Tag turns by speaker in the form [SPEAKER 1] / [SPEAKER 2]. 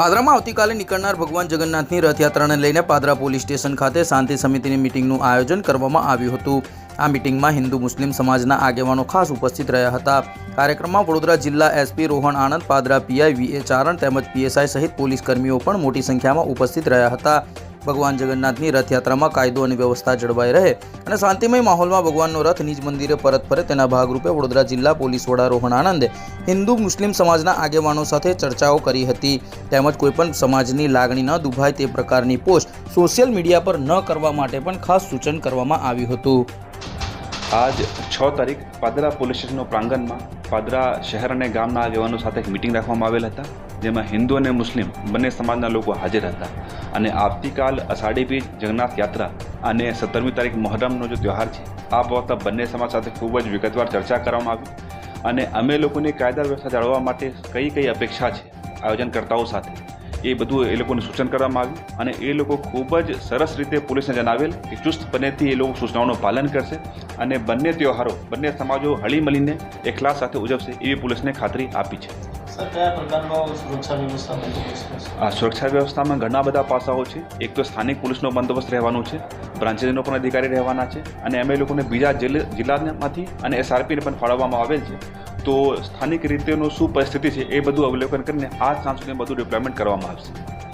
[SPEAKER 1] પાદરામાં આવતીકાલે નીકળનાર ભગવાન જગન્નાથની રથયાત્રાને લઈને પાદરા પોલીસ સ્ટેશન ખાતે શાંતિ સમિતિની મિટિંગનું આયોજન કરવામાં આવ્યું હતું. આ મિટિંગમાં હિન્દુ મુસ્લિમ સમાજના આગેવાનો ખાસ ઉપસ્થિત રહ્યા હતા. કાર્યક્રમમાં વડોદરા જિલ્લા SP Rohan Anand, Padra PI VA Charan તેમજ પીએસઆઈ સહિત પોલીસ કર્મીઓ પણ મોટી સંખ્યામાં ઉપસ્થિત રહ્યા હતા. ભગવાન જગન્નાથની રથયાત્રામાં કાયદો અને વ્યવસ્થા જળવાઈ રહે અને શાંતિમય માહોલમાં ભગવાનનો રથ નિજ મંદિરે પરત ફરે તેના ભાગરૂપે વડોદરા જિલ્લા પોલીસ વડા રોહણ આનંદે હિન્દુ મુસ્લિમ સમાજના આગેવાનો સાથે ચર્ચાઓ કરી હતી. તેમજ કોઈપણ સમાજની લાગણી ન દુભાય તે પ્રકારની પોસ્ટ સોશિયલ મીડિયા પર ન કરવા માટે પણ ખાસ સૂચન કરવામાં આવ્યું હતું.
[SPEAKER 2] આજ છ તારીખ પાદરા પોલીસ સ્ટેશનના પ્રાંગણમાં પાદરા શહેર અને ગામના આગેવાનો સાથે એક મિટિંગ રાખવામાં આવેલ હતા, જેમાં હિન્દુ અને મુસ્લિમ બંને સમાજના લોકો હાજર હતા. અને આવતીકાલ અષાઢી બીજ જગન્નાથ યાત્રા અને સત્તરમી તારીખ મહોરમનો જે તહેવાર છે, આ બાબતમાં બંને સમાજ સાથે ખૂબ જ વિગતવાર ચર્ચા કરવામાં આવી. અને અમે લોકોની કાયદા વ્યવસ્થા જાળવવા માટે કઈ કઈ અપેક્ષા છે, આયોજનકર્તાઓ સાથે. એ બધું એ લોકોને સૂચન કરવામાં આવ્યું અને એ લોકો ખૂબ જ સરસ રીતે પોલીસને જણાવેલ કે ચુસ્તપણેથી એ લોકો સૂચનાઓનું પાલન કરશે અને બંને તહેવારો બંને સમાજો હળીમળીને એકલા સાથે ઉજવશે એવી પોલીસને ખાતરી આપી છે. આ સુરક્ષા વ્યવસ્થામાં ઘણા બધા પાસાઓ છે. એક તો સ્થાનિક પોલીસનો બંદોબસ્ત રહેવાનો છે બ્રાન્ચેસનો પણ અધિકારી રહેવાના છે અને અમે લોકોને બીજા જિલ્લા જિલ્લામાંથી અને એસઆરપીને પણ ફાળવવામાં આવેલ છે. તો સ્થાનિક રીતેનું શું પરિસ્થિતિ છે એ બધું અવલોકન કરીને આ સાંજ બધું ડિપ્લોયમેન્ટ કરવામાં આવશે.